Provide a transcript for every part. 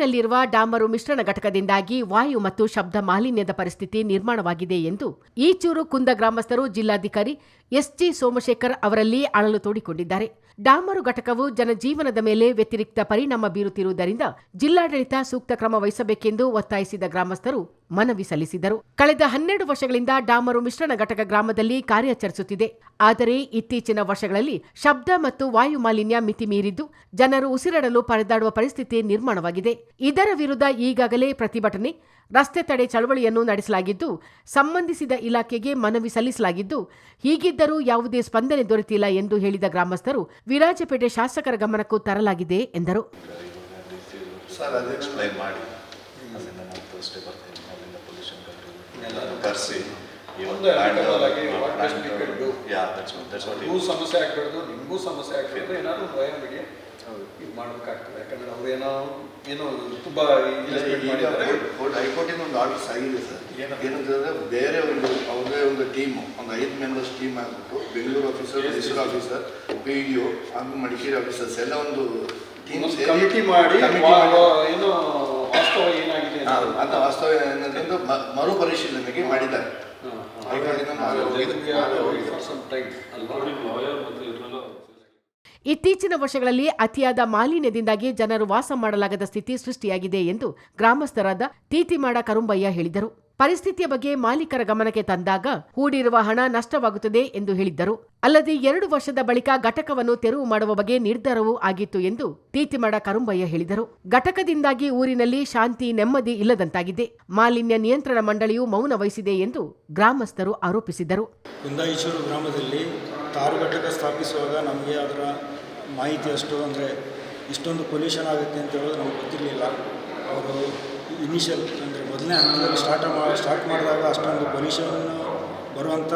ಊರಿನಲ್ಲಿರುವ ಡಾಮರು ಮಿಶ್ರಣ ಘಟಕದಿಂದಾಗಿ ವಾಯು ಮತ್ತು ಶಬ್ದ ಮಾಲಿನ್ಯದ ಪರಿಸ್ಥಿತಿ ನಿರ್ಮಾಣವಾಗಿದೆ ಎಂದು ಈಚೂರು ಕುಂದ ಗ್ರಾಮಸ್ಥರು ಜಿಲ್ಲಾಧಿಕಾರಿ ಎಸ್ಜಿ ಸೋಮಶೇಖರ್ ಅವರಲ್ಲಿ ಅಳಲು ತೋಡಿಕೊಂಡಿದ್ದಾರೆ. ಡಾಮರು ಘಟಕವು ಜನಜೀವನದ ಮೇಲೆ ವ್ಯತಿರಿಕ್ತ ಪರಿಣಾಮ ಬೀರುತ್ತಿರುವುದರಿಂದ ಜಿಲ್ಲಾಡಳಿತ ಸೂಕ್ತ ಕ್ರಮ ವಹಿಸಬೇಕೆಂದು ಒತ್ತಾಯಿಸಿದ ಗ್ರಾಮಸ್ಥರು ಮನವಿ ಸಲ್ಲಿಸಿದರು. ಕಳೆದ ಹನ್ನೆರಡು ವರ್ಷಗಳಿಂದ ಡಾಮರು ಮಿಶ್ರಣ ಘಟಕ ಗ್ರಾಮದಲ್ಲಿ ಕಾರ್ಯಾಚರಿಸುತ್ತಿದೆ. ಆದರೆ ಇತ್ತೀಚಿನ ವರ್ಷಗಳಲ್ಲಿ ಶಬ್ದ ಮತ್ತು ವಾಯು ಮಾಲಿನ್ಯ ಮಿತಿ ಮೀರಿದ್ದು, ಜನರು ಉಸಿರಾಡಲು ಪರದಾಡುವ ಪರಿಸ್ಥಿತಿ ನಿರ್ಮಾಣವಾಗಿದೆ. ಇದರ ವಿರುದ್ಧ ಈಗಾಗಲೇ ಪ್ರತಿಭಟನೆ, ರಸ್ತೆ ತಡೆ ಚಳವಳಿಯನ್ನು ನಡೆಸಲಾಗಿದ್ದು, ಸಂಬಂಧಿಸಿದ ಇಲಾಖೆಗೆ ಮನವಿ ಸಲ್ಲಿಸಲಾಗಿದ್ದು, ಹೀಗಿದ್ದರೂ ಯಾವುದೇ ಸ್ಪಂದನೆ ದೊರೆತಿಲ್ಲ ಎಂದು ಹೇಳಿದ ಗ್ರಾಮಸ್ಥರು ವಿರಾಜಪೇಟೆ ಶಾಸಕರ ಗಮನಕ್ಕೂ ತರಲಾಗಿದೆ ಎಂದರು ಸರ್ ಅದೇ ಎಕ್ಸ್ಪ್ಲೈನ್ ಮಾಡಿ ಅಲ್ಲಿಂದ ನಾನು ತೋರಿಸ್ಟೇ ಬರ್ತೀನಿ ಅಲ್ಲಿಂದ ಪೊಲ್ಯೂಷನ್ ಕಂಟ್ರೋಲ್ ಕರೆಸಿ. ಸಮಸ್ಯೆ ಆಗ್ಬಾರ್ದು ನಿಮಗೂ ಸಮಸ್ಯೆ ಆಗ್ಬಾರ್ದು ಏನಾದ್ರು ಭಯ ಬಿಡಿ. ಇದು ಮಾಡ್ಬೇಕಾಗ್ತದೆ. ಯಾಕಂದ್ರೆ ಅವ್ರೇನೋ ಏನೋ ತುಂಬಾ ಹೈಕೋರ್ಟಿಂದ ಒಂದು ಆರ್ಡರ್ಸ್ ಆಗಿದೆ ಸರ್. ಏನಂತ? ಏನಂತಂದ್ರೆ ಬೇರೆ ಒಂದು ಅವ್ರದೇ ಒಂದು ಟೀಮ್ ಒಂದು ಐದು ಮೆಂಬರ್ಸ್ ಟೀಮ್ ಆಗ್ಬಿಟ್ಟು Bengaluru officer Mysuru officer P D O ಹಾಗೂ ಮಡಿಕೇರಿ ಆಫೀಸರ್ಸ್ ಎಲ್ಲ ಒಂದು ಟೀಮ್ ಕಮಿಟಿ ಮಾಡಿ ಏನೋ ಏನಾಗಿದೆ ಅನ್ನೋದು. ಅಂತ ವಾಸ್ತವ ಏನಂತಂದ್ರೆ ಮರು ಪರಿಶೀಲನೆಗೆ ಮಾಡಿದ್ದಾರೆ ಹಾ, ಟೈಮ್ ಹೈಕೋರ್ಟಿಂದ ಲಾಯರ್ ಹೋಗಿದ್ದೆ. ಇತ್ತೀಚಿನ ವರ್ಷಗಳಲ್ಲಿ ಅತಿಯಾದ ಮಾಲಿನ್ಯದಿಂದಾಗಿ ಜನರು ವಾಸ ಮಾಡಲಾಗದ ಸ್ಥಿತಿ ಸೃಷ್ಟಿಯಾಗಿದೆ ಎಂದು ಗ್ರಾಮಸ್ಥರಾದ ತೀತಿಮಾಡ ಕರುಂಬಯ್ಯ ಹೇಳಿದರು. ಪರಿಸ್ಥಿತಿಯ ಬಗ್ಗೆ ಮಾಲೀಕರ ಗಮನಕ್ಕೆ ತಂದಾಗ ಹೂಡಿರುವ ಹಣ ನಷ್ಟವಾಗುತ್ತದೆ ಎಂದು ಹೇಳಿದ್ದರು. ಅಲ್ಲದೆ ಎರಡು ವರ್ಷದ ಬಳಿಕ ಘಟಕವನ್ನು ತೆರವು ಮಾಡುವ ಬಗ್ಗೆ ನಿರ್ಧಾರವೂ ಆಗಿತ್ತು ಎಂದು ತೀತಿಮಾಡ ಕರುಂಬಯ್ಯ ಹೇಳಿದರು. ಘಟಕದಿಂದಾಗಿ ಊರಿನಲ್ಲಿ ಶಾಂತಿ, ನೆಮ್ಮದಿ ಇಲ್ಲದಂತಾಗಿದೆ. ಮಾಲಿನ್ಯ ನಿಯಂತ್ರಣ ಮಂಡಳಿಯು ಮೌನ ವಹಿಸಿದೆ ಎಂದು ಗ್ರಾಮಸ್ಥರು ಆರೋಪಿಸಿದರು. ಗ್ರಾಮದಲ್ಲಿ ತಾರು ಘಟಕ ಸ್ಥಾಪಿಸುವಾಗ ನಮಗೆ ಅದರ ಮಾಹಿತಿ ಅಷ್ಟು ಅಂದರೆ ಇಷ್ಟೊಂದು ಪೊಲ್ಯೂಷನ್ ಆಗುತ್ತೆ ಅಂತ ಹೇಳೋದು ನಮ್ಗೆ ಗೊತ್ತಿರಲಿಲ್ಲ. ಅವರು ಇನಿಷಿಯಲ್ ಅಂದರೆ ಮೊದಲನೇ ಹಂತದಲ್ಲಿ ಸ್ಟಾರ್ಟ್ ಮಾ ಸ್ಟಾರ್ಟ್ ಮಾಡಿದಾಗ ಅಷ್ಟೊಂದು ಪೊಲ್ಯೂಷನ್ ಬರುವಂಥ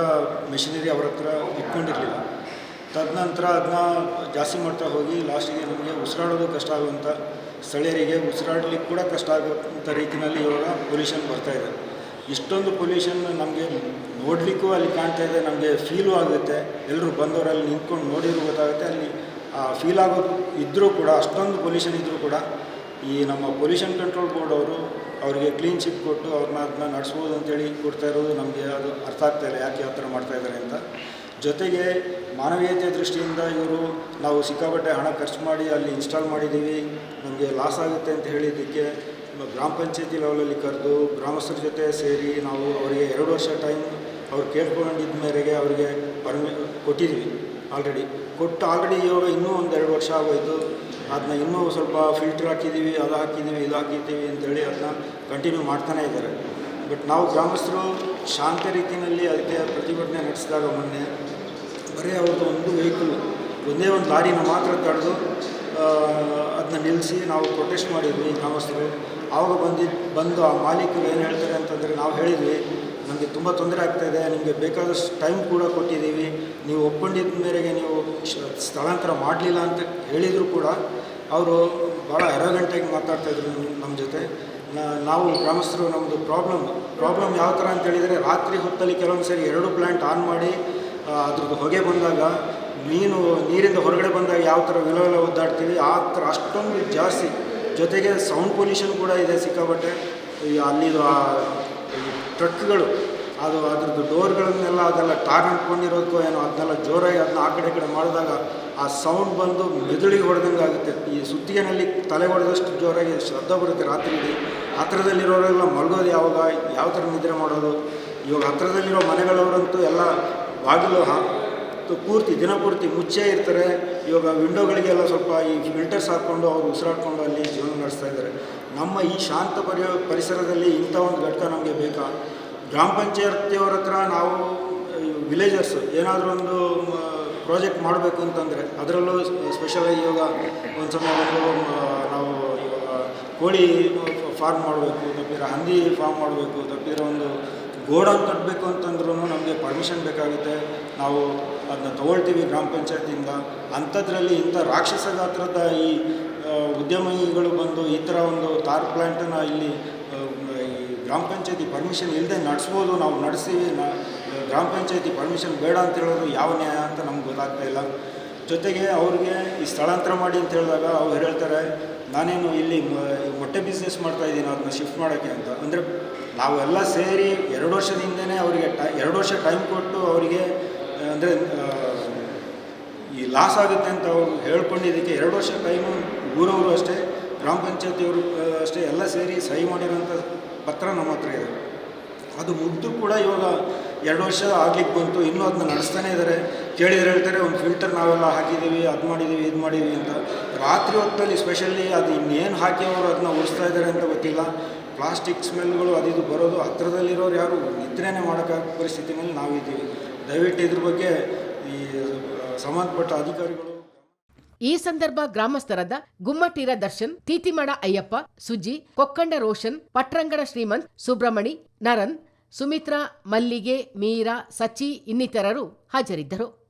ಮೆಷಿನರಿ ಅವ್ರ ಹತ್ರ ಇಟ್ಕೊಂಡಿರಲಿಲ್ಲ. ತದನಂತರ ಅದನ್ನ ಜಾಸ್ತಿ ಮಾಡ್ತಾ ಹೋಗಿ ಲಾಸ್ಟಿಗೆ ನಮಗೆ ಉಸಿರಾಡೋದು ಕಷ್ಟ ಆಗುವಂಥ ಸ್ಥಳೀಯರಿಗೆ ಉಸಿರಾಡಲಿಕ್ಕೆ ಕೂಡ ಕಷ್ಟ ಆಗುವಂಥ ರೀತಿಯಲ್ಲಿ ಇವಾಗ ಪೊಲ್ಯೂಷನ್ ಬರ್ತಾಯಿದೆ ಇಷ್ಟೊಂದು ಪೊಲ್ಯೂಷನ್ ನಮಗೆ ನೋಡಲಿಕ್ಕೂ ಅಲ್ಲಿ ಕಾಣ್ತಾ ಇದೆ, ನಮಗೆ ಫೀಲು ಆಗುತ್ತೆ. ಎಲ್ಲರೂ ಬಂದವರಲ್ಲಿ ನಿಂತ್ಕೊಂಡು ನೋಡಿದ್ರು ಗೊತ್ತಾಗುತ್ತೆ, ಅಲ್ಲಿ ಫೀಲ್ ಆಗೋದು ಇದ್ದರೂ ಕೂಡ, ಅಷ್ಟೊಂದು ಪೊಲ್ಯೂಷನ್ ಇದ್ದರೂ ಕೂಡ, ಈ ನಮ್ಮ ಪೊಲ್ಯೂಷನ್ ಕಂಟ್ರೋಲ್ ಬೋರ್ಡ್ ಅವರು ಅವರಿಗೆ ಕ್ಲೀನ್ ಶಿಪ್ ಕೊಟ್ಟು ಅವ್ರನ್ನ ಅದನ್ನ ನಡೆಸ್ಬೋದು ಅಂತೇಳಿ ಕೊಡ್ತಾ ಇರೋದು ನಮಗೆ ಅದು ಅರ್ಥ ಆಗ್ತಾ ಇಲ್ಲ, ಯಾಕೆ ಆ ಥರ ಮಾಡ್ತಾ ಇದ್ದಾರೆ ಅಂತ. ಜೊತೆಗೆ ಮಾನವೀಯತೆ ದೃಷ್ಟಿಯಿಂದ ಇವರು ನಾವು ಸಿಕ್ಕಾಪಟ್ಟೆ ಹಣ ಖರ್ಚು ಮಾಡಿ ಅಲ್ಲಿ ಇನ್ಸ್ಟಾಲ್ ಮಾಡಿದ್ದೀವಿ, ನಮಗೆ ಲಾಸ್ ಆಗುತ್ತೆ ಅಂತ ಹೇಳಿದ್ದಕ್ಕೆ ಗ್ರಾಮ ಪಂಚಾಯತಿ ಲೆವೆಲಲ್ಲಿ ಕರೆದು ಗ್ರಾಮಸ್ಥರ ಜೊತೆ ಸೇರಿ ನಾವು ಅವರಿಗೆ ಎರಡು ವರ್ಷ ಟೈಮ್ ಅವ್ರು ಕೇಳ್ಕೊಂಡಿದ್ದ ಮೇರೆಗೆ ಅವರಿಗೆ ಪರ್ಮಿ, ಕೊಟ್ಟಿದ್ದೀವಿ ಆಲ್ರೆಡಿ ಕೊಟ್ಟು ಆಲ್ರೆಡಿ ಇವಾಗ ಇನ್ನೂ ಒಂದು ಎರಡು ವರ್ಷ ಆಗೋಯಿತು. ಅದನ್ನ ಇನ್ನೂ ಸ್ವಲ್ಪ ಫಿಲ್ಟ್ರ್ ಹಾಕಿದ್ದೀವಿ, ಅದು ಹಾಕಿದ್ದೀವಿ, ಇದು ಹಾಕಿದ್ದೀವಿ ಅಂತೇಳಿ ಅದನ್ನ ಕಂಟಿನ್ಯೂ ಮಾಡ್ತಾನೇ ಇದ್ದಾರೆ. ಬಟ್ ನಾವು ಗ್ರಾಮಸ್ಥರು ಶಾಂತ ರೀತಿಯಲ್ಲಿ ಅದಕ್ಕೆ ಪ್ರತಿಭಟನೆ ನಡೆಸಿದಾಗ ಮೊನ್ನೆ ಬರೀ ಅವ್ರದ್ದು ಒಂದು ವೆಹಿಕಲ್ ಒಂದೇ ಒಂದು ಲಾರಿನ ಮಾತ್ರ ತಡೆದು ಅದನ್ನ ನಿಲ್ಲಿಸಿ ನಾವು ಪ್ರೊಟೆಸ್ಟ್ ಮಾಡಿದ್ವಿ ಗ್ರಾಮಸ್ಥರು. ಆವಾಗ ಬಂದಿದ್ದು ಬಂದು ಆ ಮಾಲೀಕರು ಏನು ಹೇಳ್ತಾರೆ ಅಂತಂದರೆ ನಾವು ಹೇಳಿದ್ವಿ ನಮಗೆ ತುಂಬ ತೊಂದರೆ ಆಗ್ತಾಯಿದೆ ನಿಮಗೆ ಬೇಕಾದಷ್ಟು ಟೈಮ್ ಕೂಡ ಕೊಟ್ಟಿದ್ದೀವಿ, ನೀವು ಒಪ್ಕೊಂಡಿದ್ದ ಮೇರೆಗೆ ನೀವು ಸ್ಥಳಾಂತರ ಮಾಡಲಿಲ್ಲ ಅಂತ ಹೇಳಿದರೂ ಕೂಡ ಅವರು ಭಾಳ ಮಾತಾಡ್ತಾ ಮಾತಾಡ್ತಾಯಿದ್ರು ನಮ್ಮ ಜೊತೆ. ನಾವು ಗ್ರಾಮಸ್ಥರು ನಮ್ಮದು ಪ್ರಾಬ್ಲಮ್ ಪ್ರಾಬ್ಲಮ್ ಯಾವ ಥರ ಅಂತ ಹೇಳಿದರೆ ರಾತ್ರಿ ಹೊತ್ತಲ್ಲಿ ಕೆಲವೊಂದು ಸರಿ ಎರಡು ಪ್ಲ್ಯಾಂಟ್ ಆನ್ ಮಾಡಿ ಅದ್ರದ್ದು ಹೊಗೆ ಬಂದಾಗ, ಮೀನು ನೀರಿಂದ ಹೊರಗಡೆ ಬಂದಾಗ ಯಾವ ಥರ ವಿಲವಿಲ ಒದ್ದಾಡ್ತೀವಿ, ಆ ಥರ ಅಷ್ಟೊಂದು ಜಾಸ್ತಿ ಜೊತೆಗೆ ಸೌಂಡ್ ಪೊಲ್ಯೂಷನ್ ಕೂಡ ಇದೆ ಸಿಕ್ಕಾಪಟ್ಟೆ. ಈ ಅಲ್ಲಿದು ಆ ಟ್ರಕ್ಗಳು ಅದು ಅದ್ರದ್ದು ಡೋರ್ಗಳನ್ನೆಲ್ಲ ಅದೆಲ್ಲ ಟಾರ್ ಅಂಟ್ಕೊಂಡಿರೋದಕ್ಕೋ ಏನೋ ಅದನ್ನೆಲ್ಲ ಜೋರಾಗಿ ಅದನ್ನ ಆ ಕಡೆ ಕಡೆ ಮಾಡಿದಾಗ ಆ ಸೌಂಡ್ ಬಂದು ಮೆದುಳಿಗೆ ಹೊಡೆದಂಗೆ ಆಗುತ್ತೆ. ಈ ಸುತ್ತಿಗೆನಲ್ಲಿ ತಲೆ ಹೊಡೆದಷ್ಟು ಜೋರಾಗಿ ಶ್ರದ್ಧ ಬರುತ್ತೆ ರಾತ್ರಿ ಇಡೀ ಹತ್ರದಲ್ಲಿರೋರೆಲ್ಲ ಮಲಗೋದು ಯಾವಾಗ, ಯಾವ ಥರ ನಿದ್ರೆ ಮಾಡೋದು? ಇವಾಗ ಹತ್ರದಲ್ಲಿರೋ ಮನೆಗಳವರಂತೂ ಎಲ್ಲ ಬಾಗಿಲು ಪೂರ್ತಿ ದಿನಪೂರ್ತಿ ಮುಚ್ಚೇ ಇರ್ತಾರೆ. ಇವಾಗ ವಿಂಡೋಗಳಿಗೆಲ್ಲ ಸ್ವಲ್ಪ ಈ ಫಿಲ್ಟರ್ಸ್ ಹಾಕ್ಕೊಂಡು ಅವ್ರು ಉಸಿರಾಡ್ಕೊಂಡು ಅಲ್ಲಿ ಜೀವನ ನಡೆಸ್ತಾ ಇದ್ದಾರೆ. ನಮ್ಮ ಈ ಶಾಂತ ಪರಿ, ಪರಿಸರದಲ್ಲಿ ಇಂಥ ಒಂದು ಘಟಕ ನಮಗೆ ಬೇಕಾ? ಗ್ರಾಮ ಪಂಚಾಯತಿಯವ್ರ ಹತ್ರ ನಾವು ವಿಲೇಜರ್ಸ್ ಏನಾದರೂ ಒಂದು ಪ್ರಾಜೆಕ್ಟ್ ಮಾಡಬೇಕು ಅಂತಂದರೆ ಅದರಲ್ಲೂ ಸ್ಪೆಷಲಾಗಿ ಇವಾಗ ಒಂದು ಒಂದು ನಾವು ಇವಾಗ ಕೋಳಿ ಫಾರ್ಮ್ ಮಾಡಬೇಕು, ತಪ್ಪಿದ್ರೆ ಹಂದಿ ಫಾರ್ಮ್ ಮಾಡಬೇಕು, ತಪ್ಪಿದ್ರೆ ಒಂದು ಗೋಡೌನ್ ಕಟ್ಟಬೇಕು ಅಂತಂದ್ರೂ ನಮಗೆ ಪರ್ಮಿಷನ್ ಬೇಕಾಗುತ್ತೆ. ನಾವು ಅದನ್ನ ತಗೊಳ್ತೀವಿ ಗ್ರಾಮ ಪಂಚಾಯತಿಯಿಂದ ಅಂಥದ್ರಲ್ಲಿ ಇಂಥ ರಾಕ್ಷಸ ಗಾತ್ರದ ಈ ಉದ್ಯಮಿಗಳು ಬಂದು ಈ ಥರ ಒಂದು ತಾರ್ ಪ್ಲ್ಯಾಂಟನ್ನು ಇಲ್ಲಿ ಈ ಗ್ರಾಮ ಪಂಚಾಯತಿ ಪರ್ಮಿಷನ್ ಇಲ್ಲದೆ ನಡೆಸ್ಬೋದು, ನಾವು ನಡೆಸ್ತೀವಿ, ನಾ ಗ್ರಾಮ ಪಂಚಾಯತಿ ಪರ್ಮಿಷನ್ ಬೇಡ ಅಂತ ಹೇಳೋದು ಯಾವ ನ್ಯಾಯ ಅಂತ ನಮ್ಗೆ ಗೊತ್ತಾಗ್ತಾ ಇಲ್ಲ. ಜೊತೆಗೆ ಅವ್ರಿಗೆ ಈ ಸ್ಥಳಾಂತರ ಮಾಡಿ ಅಂತ ಹೇಳಿದಾಗ ಅವ್ರು ಹೇಳ್ತಾರೆ, ನಾನೇನು ಇಲ್ಲಿ ಮೊಟ್ಟೆ ಬಿಸ್ನೆಸ್ ಮಾಡ್ತಾ ಇದ್ದೀನಿ, ಅದನ್ನ ಶಿಫ್ಟ್ ಮಾಡೋಕ್ಕೆ ಅಂತ. ಅಂದರೆ ನಾವೆಲ್ಲ ಸೇರಿ ಎರಡು ವರ್ಷದಿಂದನೇ ಅವರಿಗೆ ಟೈ, ಎರಡು ವರ್ಷ ಟೈಮ್ ಕೊಟ್ಟು ಅವರಿಗೆ ಅಂದರೆ ಈ ಲಾಸ್ ಆಗುತ್ತೆ ಅಂತ ಅವರು ಹೇಳ್ಕೊಂಡಿದ್ದಕ್ಕೆ ಎರಡು ವರ್ಷ ಟೈಮು ಊರವರು ಅಷ್ಟೇ, ಗ್ರಾಮ ಪಂಚಾಯತಿಯವರು ಅಷ್ಟೇ ಎಲ್ಲ ಸೇರಿ ಸಹಿ ಮಾಡಿರೋಂಥ ಪತ್ರ ನಮ್ಮ ಹತ್ರ ಇದೆ. ಅದು ಮುಗ್ದು ಕೂಡ ಇವಾಗ ಎರಡು ವರ್ಷ ಆಗ್ಲಿಕ್ಕೆ ಬಂತು, ಇನ್ನೂ ಅದನ್ನ ನಡೆಸ್ತಾನೆ ಇದ್ದಾರೆ ಕೇಳಿದ್ರೆ ಹೇಳ್ತಾರೆ, ಒಂದು ಫಿಲ್ಟರ್ ನಾವೆಲ್ಲ ಹಾಕಿದ್ದೀವಿ ಅದು ಮಾಡಿದ್ದೀವಿ ಇದು ಮಾಡಿದ್ದೀವಿ ಅಂತ. ರಾತ್ರಿ ಹೊತ್ತಲ್ಲಿ ಸ್ಪೆಷಲಿ ಅದು ಇನ್ನೇನು ಹಾಕಿ ಅವರು ಅದನ್ನ ಉಳಿಸ್ತಾ ಇದ್ದಾರೆ ಅಂತ ಗೊತ್ತಿಲ್ಲ. ಪ್ಲಾಸ್ಟಿಕ್ ಸ್ಮೆಲ್ಗಳು ಅದು ಇದು ಬರೋದು ಹತ್ತಿರದಲ್ಲಿರೋರು ಯಾರು ನಿದ್ರೆನೇ ಮಾಡೋಕ್ಕಾಗ ಪರಿಸ್ಥಿತಿನಲ್ಲಿ ನಾವಿದ್ದೀವಿ. ದಯವಿಟ್ಟು ಇದ್ರ ಬಗ್ಗೆ ಈ ಸಂಬಂಧಪಟ್ಟ ಅಧಿಕಾರಿಗಳು ಈ ಸಂದರ್ಭ ಗ್ರಾಮಸ್ಥರಾದ ಗುಮ್ಮಟೀರ ದರ್ಶನ್ ತೀತಿಮಡ ಅಯ್ಯಪ್ಪ, ಸುಜಿ, ಕೊಕ್ಕಂಡ ರೋಷನ್ ಪಟ್ರಂಗಡ ಶ್ರೀಮಂತ್, ಸುಬ್ರಹ್ಮಣಿ, ನರನ್, ಸುಮಿತ್ರಾ, ಮಲ್ಲಿಗೆ, ಮೀರಾ, ಸಚಿ ಇನ್ನಿತರರು ಹಾಜರಿದ್ದರು.